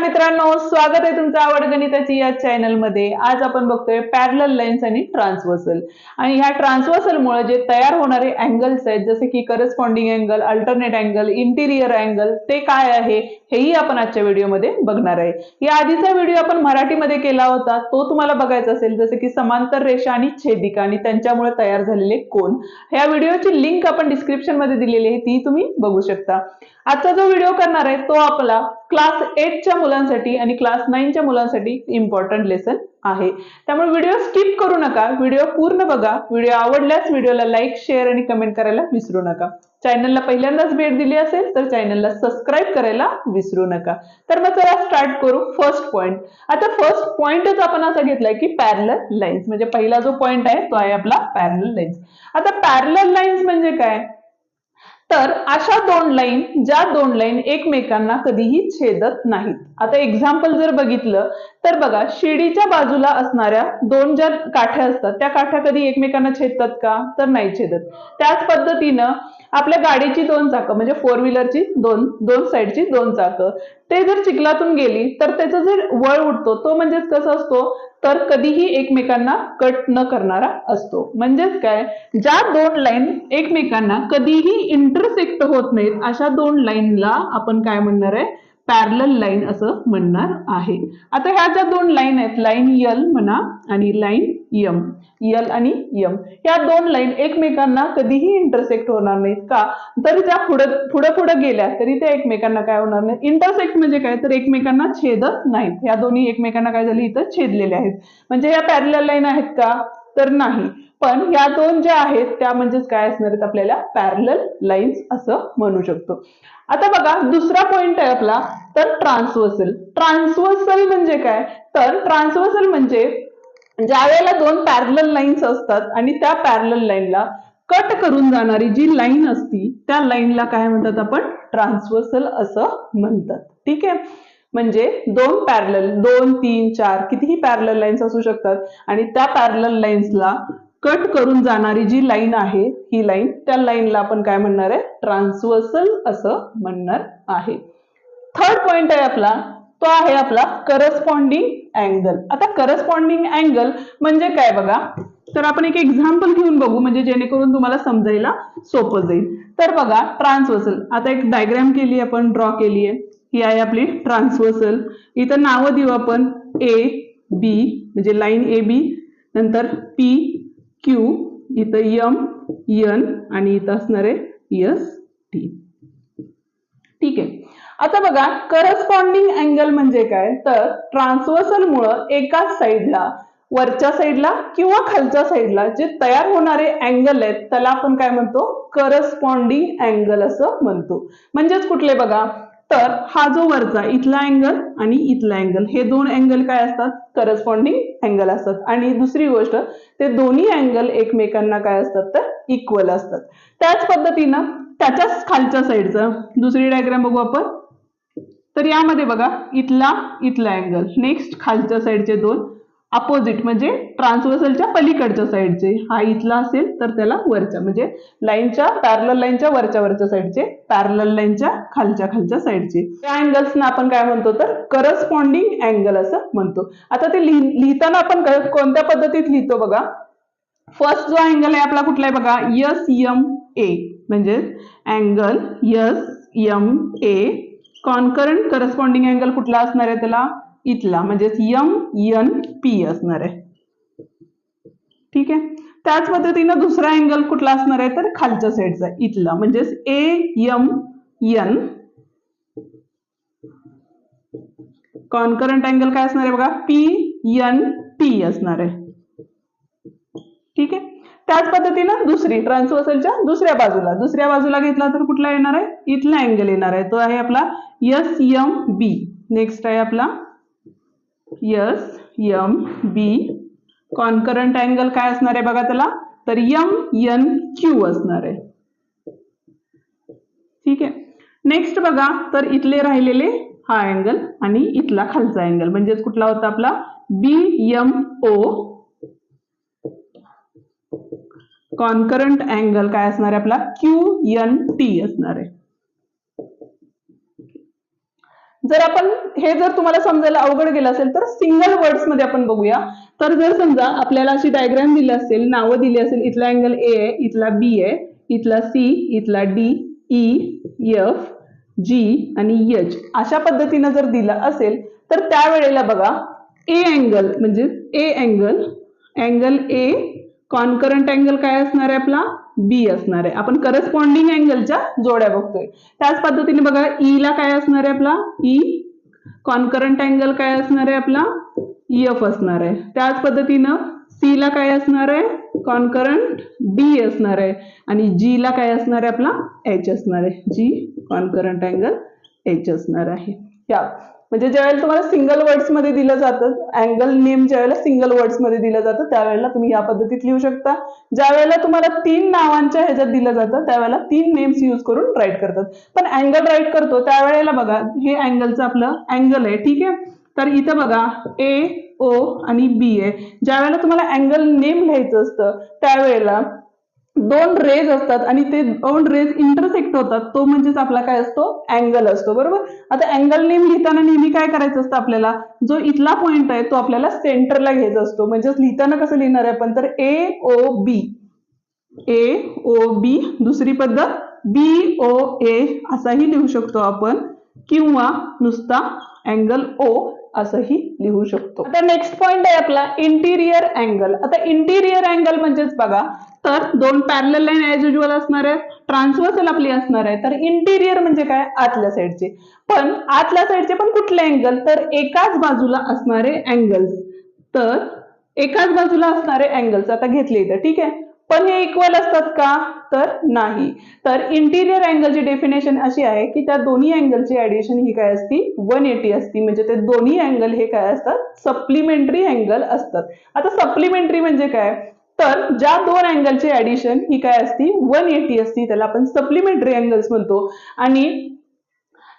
मित्रांनो स्वागत आहे तुमचं आवड गणिताची या चॅनलमध्ये. आज आपण बघतोय पॅरल लाईन्स आणि ट्रान्सवर्सल आणि ह्या ट्रान्सवर्सल मुळे जे तयार होणारे अँगल्स आहेत जसे की corresponding angle alternate angle interior angle ते काय आहे हेही आपण आजच्या व्हिडिओमध्ये बघणार आहे. या आधीचा व्हिडिओ आपण मराठीमध्ये केला होता तो तुम्हाला बघायचा असेल जसे की समांतर रेषा आणि छेदिका आणि त्यांच्यामुळे तयार झालेले कोण ह्या व्हिडिओची लिंक आपण डिस्क्रिप्शनमध्ये दिलेली आहे ती तुम्ही बघू शकता. आजचा जो व्हिडिओ करणार आहे तो आपला क्लास एटच्या मुलांसाठी आणि क्लास नाईनच्या मुलांसाठी इम्पॉर्टंट लेसन आहे. त्यामुळे व्हिडिओ स्किप करू नका. व्हिडिओ पूर्ण बघा. व्हिडिओ आवडल्यास व्हिडिओला लाईक शेअर आणि कमेंट करायला विसरू नका. चॅनलला पहिल्यांदाच भेट दिली असेल तर चॅनलला सबस्क्राईब करायला विसरू नका. तर मग चला स्टार्ट करू फर्स्ट पॉईंट आता फर्स्ट पॉईंटच आपण असा घेतलाय की पॅरल लाईन्स म्हणजे पहिला जो पॉईंट आहे तो आहे आपला पॅरल लाईन्स आता पॅरल लाईन्स म्हणजे काय? तर अशा दोन लाईन ज्या दोन लाईन एकमेकांना कधीही छेदत नाहीत. आता एक्झाम्पल जर बघितलं तर बघा शिडीच्या बाजूला असणाऱ्या दोन ज्या काठ्या असतात त्या काठ्या कधी एकमेकांना छेदतात का? तर नाही छेदत. त्याच पद्धतीनं आपल्या गाडीची दोन चाकं म्हणजे फोर व्हीलरची दोन दोन साईडची दोन चाकं. ते जर चिखलातून गेली तर त्याचा जे वळ उठतो तो म्हणजेच कसा असतो? तर कधीही एकमेकांना कट न करणारा असतो. म्हणजेच काय? ज्या दोन लाईन एकमेकांना कधीही इंटरसेक्ट होत नाहीत अशा दोन लाईनला आपण काय म्हणणार आहे? पॅरल लाईन असं म्हणणार आहे. आता ह्या ज्या दोन लाईन आहेत लाईन यल म्हणा आणि लाईन यम यल आणि यम या दोन लाईन एकमेकांना कधीही इंटरसेक्ट होणार नाहीत का? तरी त्या पुढं पुढं पुढं गेल्या तरी त्या एकमेकांना काय होणार नाही इंटरसेक्ट म्हणजे काय? तर एकमेकांना छेदत नाहीत. ह्या दोन्ही एकमेकांना काय झाली? इथं छेदलेल्या आहेत. म्हणजे ह्या पॅरल लाईन आहेत का? तर नाही. पण या दोन ज्या आहेत त्या म्हणजेच काय असणार आहेत आपल्याला? पॅरल लाईन्स असं म्हणू शकतो. आता बघा दुसरा पॉइंट आहे आपला तर ट्रान्सवर्सल ट्रान्सवर्सल म्हणजे काय? तर ट्रान्सवर्सल म्हणजे ज्या वेळेला दोन पॅरल लाईन्स असतात आणि त्या पॅरल लाईनला कट करून जाणारी जी लाईन असती त्या लाईनला काय म्हणतात आपण? ट्रान्सवर्सल असं म्हणतात. ठीक आहे? म्हणजे दोन पॅरल दोन तीन चार कितीही पॅरल लाईन्स असू शकतात आणि त्या पॅरल लाईन्सला कट करून जाणारी जी लाईन आहे ही लाईन त्या लाईनला आपण काय म्हणणार आहे? ट्रान्सवर्सल असं म्हणणार आहे. थर्ड पॉइंट आहे आपला. तो आहे आपला करस्पॉन्डिंग अँगल आता करस्पॉन्डिंग अँगल म्हणजे काय बघा? तर आपण एक एक्झाम्पल घेऊन बघू म्हणजे जेणेकरून तुम्हाला समजायला सोपं जाईल. तर बघा ट्रान्सवर्सल आता एक डायग्राम केली आपण ड्रॉ केली आहे. ही आहे आपली ट्रान्सवर्सल इथं नावं देऊ आपण. ए बी म्हणजे लाईन ए बी नंतर पी क्यू इथं यम यन आणि इथं असणार आहे यस टी ठीक? आहे आता बघा करस्पॉन्डिंग अँगल म्हणजे काय? तर ट्रान्सवर्सल मुळे एकाच साईडला वरच्या साईडला किंवा खालच्या साईडला जे तयार होणारे अँगल आहेत त्याला आपण काय म्हणतो? करस्पॉन्डिंग अँगल असं म्हणतो. म्हणजेच कुठले बघा? तर हा जो वरचा इथला अँगल आणि इथला अँगल हे दोन अँगल काय असतात? करस्पॉन्डिंग अँगल असतात. आणि दुसरी गोष्ट ते दोन्ही अँगल एकमेकांना काय असतात? तर इक्वल असतात. त्याच पद्धतीनं त्याच्याच खालच्या साईडचं दुसरी डायग्राम बघू आपण. तर यामध्ये बघा इथला इथला अँगल नेक्स्ट खालच्या साईडचे दोन. अपोजिट म्हणजे ट्रान्सवर्सलच्या पलीकडच्या साईडचे हा इथला असेल तर त्याला वरच्या. म्हणजे लाईनच्या पॅरल लाईनच्या वरच्या वरच्या साईडचे पॅरल लाईनच्या खालच्या खालच्या साईडचे त्या अँगल्सना आपण काय म्हणतो तर करस्पॉन्डिंग अँगल असं म्हणतो. आता ते लिहिताना आपण कोणत्या पद्धतीत लिहितो बघा? फर्स्ट जो अँगल आहे आपला कुठला आहे बघा? यस यम ए म्हणजे angle S M A concurrent corresponding angle कुठला असणार आहे त्याला? इथला म्हणजेच यम यन पी असणार आहे. ठीक आहे? त्याच पद्धतीनं दुसरा अँगल कुठला असणार आहे? तर खालच्या साईडचा इथला म्हणजेच A M N concurrent angle काय असणार आहे बघा? पी यन टी असणार आहे. ठीक आहे? त्याच पद्धतीनं दुसरी ट्रान्सवर्सलच्या दुसऱ्या बाजूला दुसऱ्या बाजूला घेतला तर कुठला येणार आहे? इथला अँगल येणार आहे. तो आहे आपला यस यम बी नेक्स्ट आहे आपला S M B concurrent angle काय असणार आहे बघा त्याला? तर यम यन क्यू असणार आहे. ठीक आहे. नेक्स्ट बघा तर इथले राहिलेले हा अँगल आणि इथला खालचा अँगल म्हणजेच कुठला होता आपला? B M O concurrent angle काय असणार आहे आपला? क्यू एन टी असणार आहे. जर आपण हे जर तुम्हाला समजायला अवघड गेलं असेल तर सिंगल वर्ड्समध्ये आपण बघूया. तर जर समजा आपल्याला अशी डायग्राम दिली असेल नावं दिली असेल इथला अँगल ए आहे इथला बी आहे इथला सी इथला डी ई एफ जी आणि एच अशा पद्धतीनं जर दिलं असेल तर त्यावेळेला बघा ए अँगल म्हणजे A angle angle A concurrent angle काय असणार आहे आपला? बी असणार आहे. आपण करस्पॉन्डिंग अँगलच्या जोड्या बघतोय. त्याच पद्धतीने बघा ई ला काय असणार आहे आपला? ई कॉन्करंट अँगल काय असणार आहे आपला? एफ असणार आहे. त्याच पद्धतीनं सी ला काय असणार आहे? कॉन्करंट डी असणार आहे. आणि जी ला काय असणार आहे आपला? एच असणार आहे. जी कॉन्करंट अँगल एच असणार आहे. या. म्हणजे ज्यावेळेला तुम्हाला सिंगल वर्ड्समध्ये दिलं जातं अँगल नेम ज्यावेळेला सिंगल वर्ड्समध्ये दिलं जातं त्यावेळेला तुम्ही या पद्धतीत लिहू शकता. ज्या वेळेला तुम्हाला तीन नावांच्या ह्याच्यात दिलं जातं त्यावेळेला तीन नेम्स यूज करून राईट करतात. पण अँगल राईट करतो त्यावेळेला बघा हे अँगलचं आपलं अँगल आहे ठीक आहे? तर इथं बघा ए ओ आणि बी आहे. ज्या वेळेला तुम्हाला अँगल नेम लिहायचं असतं त्यावेळेला दोन रेज असतात आणि ते दोन रेज इंटरसेक्ट होतात. तो म्हणजेच आपला काय असतो? अँगल असतो. बरोबर? आता अँगल नेम लिहिताना नेहमी काय करायचं असतं आपल्याला? जो इथला पॉइंट आहे तो आपल्याला सेंटरला घ्यायचा असतो. म्हणजेच लिहिताना कसं लिहिणार आहे आपण? तर ए ओ बी ए ओ बी दुसरी पद्धत? बी ओ ए असाही लिहू शकतो आपण. किंवा नुसता अँगल ओ असंही लिहू शकतो. आता नेक्स्ट पॉइंट आहे आपला इंटिरियर अँगल आता इंटिरियर अँगल म्हणजेच बघा तर दोन पॅरल लाईन ऍज युजल असणार आहे ट्रान्सवर्सल आपली असणार आहे. तर इंटिरियर म्हणजे काय? आतल्या साईडचे पण आतल्या साईडचे पण कुठले अँगल तर एकाच बाजूला असणारे अँगल्स तर एकाच बाजूला असणारे अँगल्स आता घेतले इथं. ठीक आहे? पण हे इक्वल असतात का? तर नाही. तर इंटिरियर अँगलची डेफिनेशन अशी आहे की त्या दोन्ही अँगलची ऍडिशन ही काय असती? वन एटी असती. म्हणजे ते दोन्ही अँगल हे काय असतात? सप्लिमेंटरी अँगल असतात. आता सप्लिमेंटरी म्हणजे काय? तर ज्या दोन अँगलची ऍडिशन ही काय असती? वन एटी असती. त्याला आपण सप्लिमेंटरी अँगल्स म्हणतो. आणि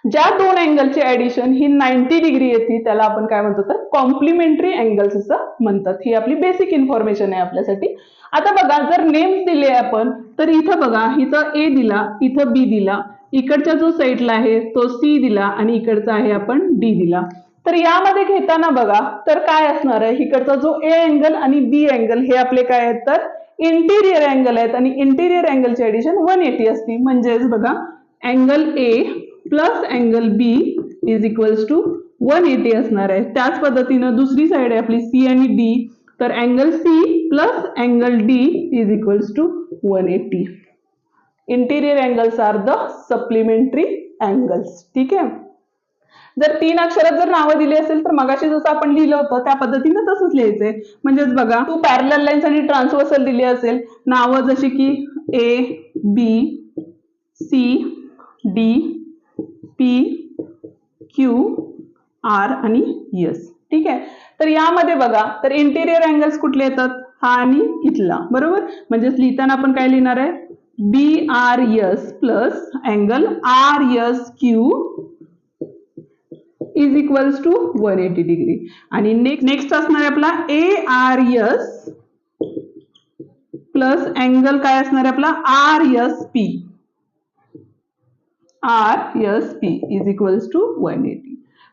ज्या दोन अँगलची ऍडिशन ही नाईन्टी डिग्री येते त्याला आपण काय म्हणतो? तर कॉम्प्लिमेंटरी अँगल्स असं म्हणतात. ही आपली बेसिक इन्फॉर्मेशन आहे आपल्यासाठी. आता बघा जर नेम्स दिले आपण तर इथं बघा इथं ए दिला इथं बी दिला. इकडच्या जो साईडला आहे तो सी दिला आणि इकडचा आहे आपण डी दिला. तर यामध्ये घेताना बघा तर काय असणार आहे? इकडचा जो ए अँगल आणि बी अँगल हे आपले काय आहेत तर? इंटिरियर अँगल आहेत आणि इंटिरियर अँगलची ऍडिशन वन एटी असते म्हणजेच बघा angle A plus angle B is equals to one eighty असणार आहे. त्याच पद्धतीनं दुसरी साईड आहे आपली सी आणि डी तर angle C plus angle D is equals to one eighty interior angles are the supplementary angles ठीक आहे? जर तीन अक्षरात जर नावं दिली असेल तर मगाशी जसं आपण लिहिलं होतं त्या पद्धतीनं तसंच लिहायचंय. म्हणजेच बघा तू पॅरल लाईन्स आणि ट्रान्सवर्सल दिली असेल नावं जशी की A B C D P Q R आणि यस ठीक आहे? तर यामध्ये बघा तर इंटिरियर अँगल्स कुठले येतात? हा आणि इथला. बरोबर? म्हणजेच लिहिताना आपण काय लिहिणार आहे? B R S plus angle R S Q is equals to one eighty degree आणि नेक्स्ट नेक्स्ट असणार आहे आपला A R S plus angle काय असणार आहे आपला? R S P R S P is equals to one eighty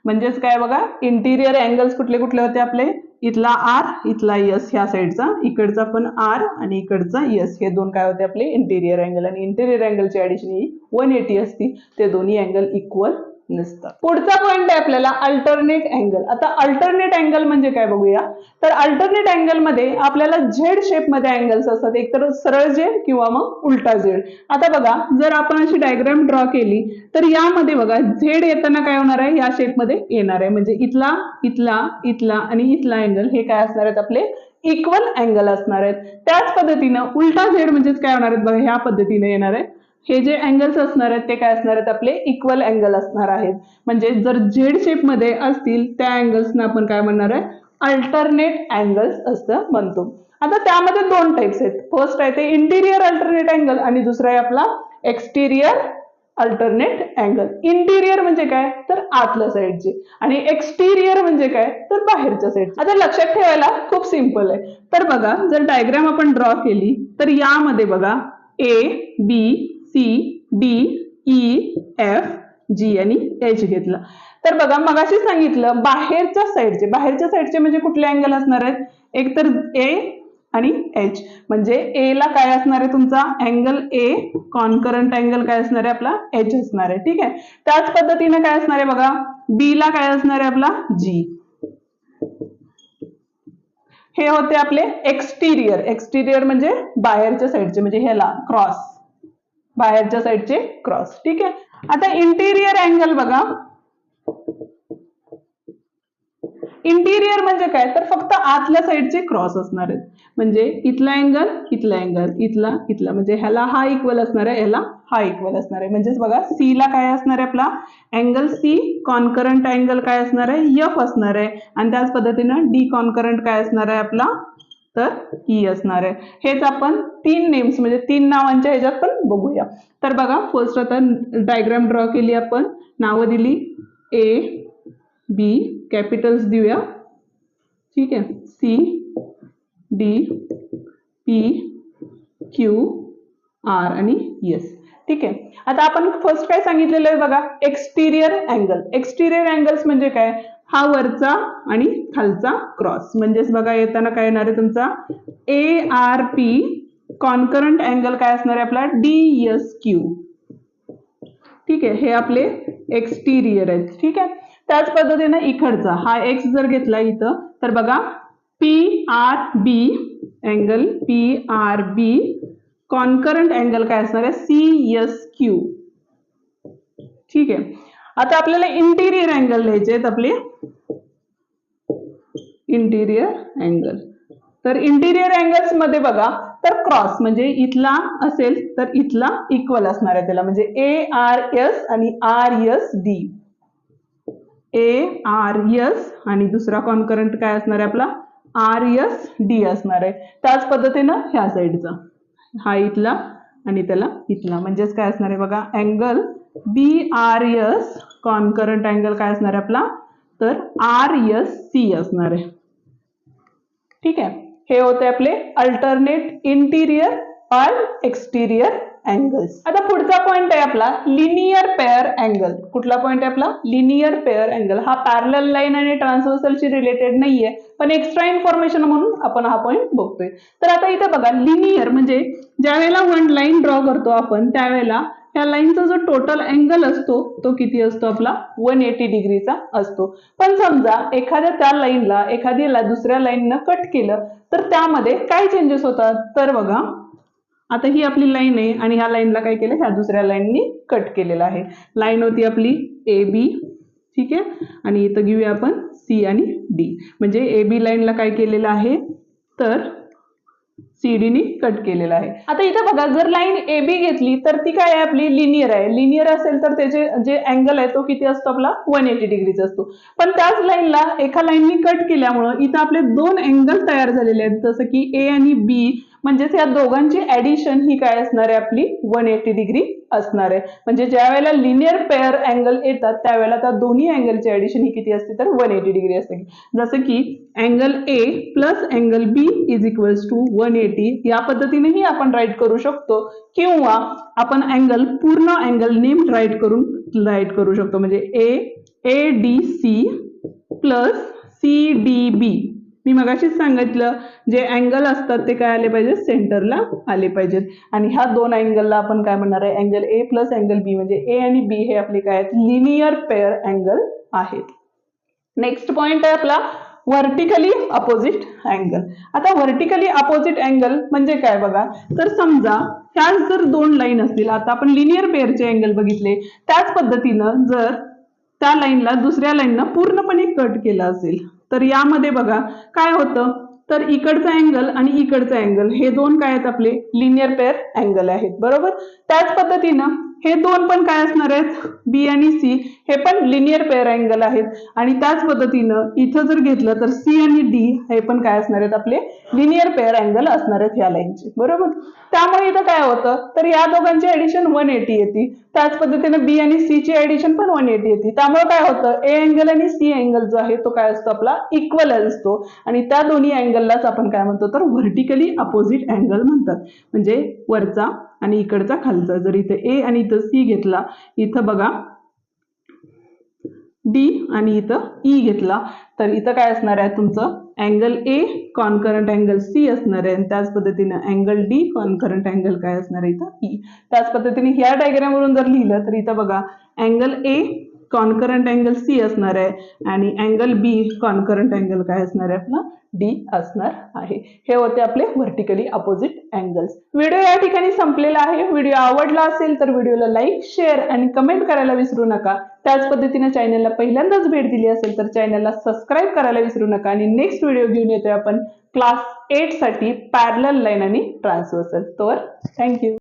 म्हणजेच काय बघा? इंटिरियर अँगल्स कुठले कुठले होते आपले? इथला आर इथला यस ह्या साईडचा इकडचा पण आर आणि इकडचा यस हे दोन काय होते आपले? इंटिरियर अँगल आणि इंटिरियर अँगलची ऍडिशन ही वन एटी असती. ते दोन्ही अँगल इक्वल नसतात पुढचा पॉइंट आहे आपल्याला अल्टरनेट अँगल आता अल्टरनेट अँगल म्हणजे काय बघूया? तर अल्टरनेट अँगलमध्ये आपल्याला झेड शेपमध्ये अँगल्स असतात. एक तर सरळ झेड किंवा मग उलटा झेड आता बघा जर आपण अशी डायग्राम ड्रॉ केली तर यामध्ये बघा झेड येताना काय होणार आहे? या शेपमध्ये येणार आहे. म्हणजे इथला इथला इथला आणि इथला अँगल हे काय असणार आहेत? आपले इक्वल अँगल असणार आहेत. त्याच पद्धतीनं उलटा झेड म्हणजेच काय होणार आहेत? बघा ह्या पद्धतीने येणार आहे. हे जे अँगल्स असणार आहेत ते काय असणार आहेत? आपले इक्वल अँगल असणार आहेत. म्हणजे जर झेड शेपमध्ये असतील त्या अँगल्सना आपण काय म्हणणार आहे? अल्टरनेट अँगल्स असं म्हणतो. आता त्यामध्ये दोन टाइप्स आहेत. फर्स्ट आहे ते इंटिरियर अल्टरनेट अँगल आणि दुसरा आहे आपला एक्सटिरियर अल्टरनेट अँगल इंटिरियर म्हणजे काय? तर आतल्या साईडचे आणि एक्सटिरियर म्हणजे काय? तर बाहेरच्या साईड आता लक्षात ठेवायला खूप सिंपल आहे. तर बघा जर डायग्राम आपण ड्रॉ केली तर यामध्ये बघा A B C D E F G आणि एच घेतलं. तर बघा मगाशी सांगितलं बाहेरच्या साईडचे बाहेरच्या साईडचे म्हणजे कुठले अँगल असणार आहेत? एक तर ए आणि एच म्हणजे ए ला काय असणार आहे तुमचा? अँगल ए कॉन्करंट अँगल काय असणार आहे? आपला एच असणार आहे. ठीक आहे? त्याच पद्धतीने काय असणार आहे बघा? बी ला काय असणार आहे आपला? जी हे होते आपले एक्सटिरियर एक्सटिरियर म्हणजे बाहेरच्या साईडचे म्हणजे ह्याला क्रॉस बाहेरच्या साईडचे क्रॉस ठीक आहे? आता इंटिरियर अँगल बघा. इंटिरियर म्हणजे काय? तर फक्त आतल्या साईडचे क्रॉस असणार आहेत. म्हणजे इथला अँगल इथला अँगल इथला इथला. म्हणजे ह्याला हा इक्वल असणार आहे ह्याला हा इक्वल असणार आहे. म्हणजेच बघा सी ला काय असणार आहे आपला? अँगल सी कॉन्करंट अँगल काय असणार आहे? यफ असणार आहे. आणि त्याच पद्धतीनं डी कॉन्करंट काय असणार आहे आपला? तर ई असणार आहे. हेच आपण तीन नेम्स म्हणजे तीन नावांच्या ह्याच्यात पण बघूया. तर बघा फर्स्ट आता डायग्राम ड्रॉ केली आपण. नावं दिली ए बी कॅपिटल्स देऊया. ठीक आहे. C D P Q R आणि एस ठीक आहे. आता आपण फर्स्ट काय सांगितलेलं आहे बघा? एक्सटिरियर अँगल एक्सटिरियर अँगल्स म्हणजे काय? हा वरचा आणि खालचा क्रॉस म्हणजेच बघा येताना काय येणार आहे तुमचा? A R P concurrent angle काय असणार आहे आपला? डी एस क्यू ठीक आहे हे आपले एक्सटिरियर आहेत. ठीक आहे? त्याच पद्धतीने इकडचा हा एक्स जर घेतला इथं तर बघा P R B angle P R B concurrent angle काय असणार आहे? सी एस क्यू ठीक आहे? आता आपल्याला इंटिरियर अँगल लिहायचे आहेत आपले. इंटिरियर अँगल तर इंटिरियर अँगल्समध्ये बघा तर क्रॉस म्हणजे इथला असेल तर इथला इक्वल असणार आहे त्याला. म्हणजे ए आर एस आणि R S D A R S आणि दुसरा कॉन्करंट काय असणार आहे आपला? आर एस डी असणार आहे. त्याच पद्धतीनं ह्या साईडचा हा इथला आणि त्याला इथला. म्हणजेच काय असणार आहे बघा? Angle B R S concurrent angle काय असणार आहे आपला? तर आर एस सी असणार आहे. ठीक आहे? हे होते आपले alternate interior or exterior angles आता पुढचा पॉइंट आहे आपला लिनियर पेअर अँगल कुठला पॉइंट आहे आपला? लिनियर पेअर अँगल हा पॅरल लाईन आणि ट्रान्सवर्सलशी रिलेटेड नाहीये. पण एक्स्ट्रा इन्फॉर्मेशन म्हणून आपण हा पॉइंट बघतोय. तर आता इथे बघा लिनियर म्हणजे ज्या वेळेला वन लाईन ड्रॉ करतो आपण त्यावेळेला ह्या लाईनचा जो टोटल अँगल असतो तो किती असतो आपला? वन एटी डिग्रीचा असतो. पण समजा एखाद्या त्या लाईनला एखाद्याला दुसऱ्या लाईननं कट केलं तर त्यामध्ये काय चेंजेस होतात? तर बघा आता ही आपली लाईन आहे आणि ह्या लाईनला काय केलं? ह्या दुसऱ्या लाईननी कट केलेला आहे. लाईन होती आपली ए बी ठीक आहे? आणि इथं घेऊया आपण सी आणि डी म्हणजे ए बी लाईनला काय केलेलं आहे? तर सीडीनी कट केलेला आहे. आता इथं बघा जर लाईन ए बी घेतली तर ती काय आहे आपली? लिनियर आहे. लिनियर असेल तर त्याचे जे अँगल आहे तो किती असतो आपला? वन एटी डिग्रीचा असतो. पण त्याच लाईनला एका लाईननी कट केल्यामुळं इथं आपले दोन अँगल तयार झालेले आहेत. जसं की ए आणि बी म्हणजेच या दोघांची ऍडिशन ही काय असणार आहे आपली? वन एटी डिग्री असणार आहे. म्हणजे ज्या वेळेला लिनियर पेअर अँगल येतात त्यावेळेला त्या दोन्ही अँगलची ऍडिशन ही किती असते? तर वन एटी डिग्री असते. जसं की angle A plus angle B is equals to one eighty या पद्धतीनेही आपण राईट करू शकतो. किंवा आपण अँगल पूर्ण अँगल नेम राईट करून राईट करू शकतो. म्हणजे A A D C plus C D B मी मगाशीच सांगितलं जे अँगल असतात ते काय आले पाहिजेत? सेंटरला आले पाहिजेत. आणि ह्या दोन अँगलला आपण काय म्हणणार आहे? Angle A plus angle B म्हणजे ए आणि बी हे आपले काय आहेत? लिनियर पेअर अँगल आहेत. नेक्स्ट पॉइंट आहे आपला व्हर्टिकली अपोजिट अँगल आता व्हर्टिकली अपोजिट अँगल म्हणजे काय बघा? तर समजा ह्याच जर दोन लाईन असतील आता आपण लिनियर पेअरचे अँगल बघितले त्याच पद्धतीनं जर त्या लाईनला दुसऱ्या लाईननं पूर्णपणे कट केलं असेल तर यामध्ये बघा काय होतं? तर इकडचा अँगल आणि इकडचा अँगल हे दोन काय आहेत आपले? लिनियर पेअर अँगल आहेत बरोबर? त्याच पद्धतीनं हे दोन पण काय असणार आहेत? बी आणि सी हे पण लिनियर पेअर अँगल आहेत. आणि त्याच पद्धतीनं इथं जर घेतलं तर सी आणि डी हे पण काय असणार आहेत? आपले लिनियर पेअर अँगल असणार आहेत ह्या लाईनचे बरोबर? त्यामुळे इथं काय होतं? तर या दोघांची ऍडिशन वन एटी येते. त्याच पद्धतीनं बी आणि सी ची ऍडिशन पण वन एटी येते. त्यामुळे काय होतं? ए अँगल आणि सी अँगल जो आहे तो काय असतो? आपला इक्वल असतो. आणि त्या दोन्ही अँगललाच आपण काय म्हणतो? तर व्हर्टिकली अपोजिट अँगल म्हणतात. म्हणजे वरचा आणि इकडचा खालचा जर इथे ए आणि इथं सी घेतला इथं बघा डी आणि इथं ई घेतला तर इथं काय असणार आहे? तुमचं angle A concurrent angle C असणार आहे. आणि त्याच पद्धतीनं अँगल डी कॉनकरंट अँगल काय असणार आहे? इथं ई त्याच पद्धतीने ह्या डायग्रामवरून जर लिहिलं तर इथं बघा angle A concurrent angle C असणार आहे आणि अँगल बी कॉन्करंट अँगल काय असणार आहे आपला? डी असणार आहे. हे होते आपले व्हर्टिकली अपोजिट अँगल्स व्हिडिओ या ठिकाणी संपलेला आहे. व्हिडिओ आवडला असेल तर व्हिडिओला लाईक शेअर आणि कमेंट करायला विसरू नका. त्याच पद्धतीने चॅनलला पहिल्यांदाच भेट दिली असेल तर चॅनलला सबस्क्राईब करायला विसरू नका आणि नेक्स्ट व्हिडिओ घेऊन येतोय आपण क्लास एटसाठी पॅरल लाईन आणि ट्रान्सवर्सल तर थँक्यू